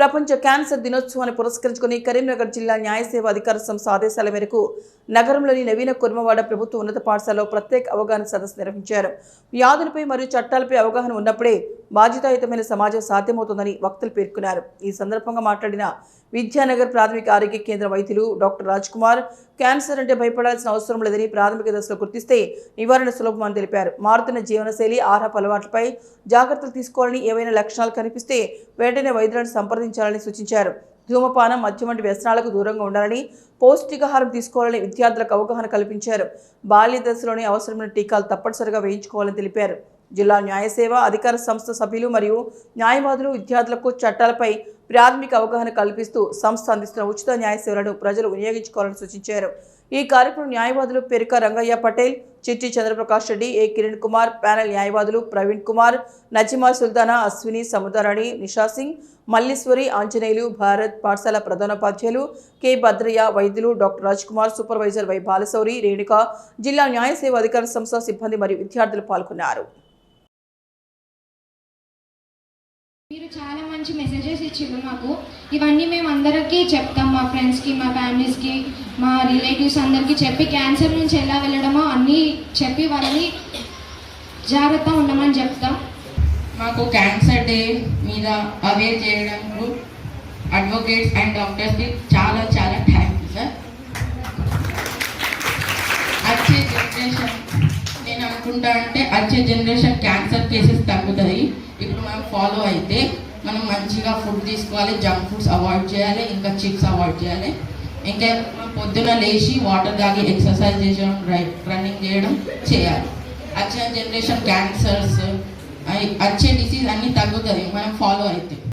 ప్రపంచ క్యాన్సర్ దినోత్సవాన్ని పురస్కరించుకుని కరీంనగర్ జిల్లా న్యాయ సేవ అధికార సంస్థ ఆదేశాల మేరకు నగరంలోని నవీన కుర్మవాడ ప్రభుత్వ ఉన్నత పాఠశాలలో ప్రత్యేక అవగాహన సదస్సు నిర్వహించారు. వ్యాధులపై మరియు చట్టాలపై అవగాహన ఉన్నప్పుడే బాధ్యతాయుతమైన సమాజం సాధ్యమవుతుందని వక్తలు పేర్కొన్నారు. ఈ సందర్భంగా మాట్లాడిన విద్యానగర్ ప్రాథమిక ఆరోగ్య కేంద్ర వైద్యులు డాక్టర్ రాజ్ కుమార్ క్యాన్సర్ అంటే భయపడాల్సిన అవసరం లేదని ప్రాథమిక దశలో గుర్తిస్తే నివారణ సులభమని తెలిపారు. మారుతున్న జీవనశైలి ఆహారపు అలవాట్లపై జాగ్రత్తలు తీసుకోవాలని ఏవైనా లక్షణాలు కనిపిస్తే వెంటనే వైద్యులను సంప్రదించాలని సూచించారు. ధూమపానం మద్యం వంటి వ్యసనాలకు దూరంగా ఉండాలని పౌష్టికాహారం తీసుకోవాలని విద్యార్థులకు అవగాహన కల్పించారు. బాల్య దశలోనే అవసరమైన టీకాలు తప్పనిసరిగా వేయించుకోవాలని తెలిపారు. జిల్లా న్యాయ సేవ అధికార సంస్థ సభ్యులు మరియు న్యాయవాదులు విద్యార్థులకు చట్టాలపై ప్రాథమిక అవగాహన కల్పిస్తూ సంస్థ అందిస్తున్న ఉచిత న్యాయ సేవలను ప్రజలు వినియోగించుకోవాలని సూచించారు. ఈ కార్యక్రమం న్యాయవాదులు పెరిక రంగయ్య పటేల్ చిట్టి చంద్రప్రకాష్ రెడ్డి ఏ కిరణ్ కుమార్ ప్యానెల్ న్యాయవాదులు ప్రవీణ్ కుమార్ నజిమా సుల్తానా అశ్విని సముద్రారాణి నిషా సింగ్ మల్లీశ్వరి ఆంజనేయులు భారత్ పాఠశాల ప్రధానోపాధ్యాయులు కె. భద్రయ్య వైద్యులు doctor Raj Kumar supervisor Y Balashowry Renuka జిల్లా న్యాయ సేవ అధికార సంస్థ సిబ్బంది మరియు విద్యార్థులు పాల్గొన్నారు. చాలా మంచి మెసేజెస్ ఇచ్చిండ్రు మాకు. ఇవన్నీ మేము అందరికీ చెప్తాం మా ఫ్రెండ్స్కి మా ఫ్యామిలీస్కి మా రిలేటివ్స్ అందరికీ చెప్పి క్యాన్సర్ నుంచి ఎలా వెళ్ళడమో అన్నీ చెప్పి వాళ్ళని జాగ్రత్త ఉండమని చెప్తాం. మాకు క్యాన్సర్ డే మీద అవేర్ చేయడం అడ్వకేట్స్ అండ్ డాక్టర్స్కి చాలా చాలా థ్యాంక్ యూ సార్ వచ్చే జనరేషన్ నేను అనుకుంటా అంటే వచ్చే జనరేషన్ క్యాన్సర్ కేసెస్ ఫాలో అయితే మనం మంచిగా ఫుడ్ తీసుకోవాలి జంక్ ఫుడ్స్ అవాయిడ్ చేయాలి ఇంకా చిప్స్ అవాయిడ్ చేయాలి. ఇంకా పొద్దున లేచి వాటర్ తాగి ఎక్సర్సైజ్ చేయడం రన్నింగ్ చేయడం చేయాలి. వచ్చే జనరేషన్ క్యాన్సర్స్ వచ్చే డిసీజ్ అన్నీ తగ్గుతుంది మనం ఫాలో అయితే.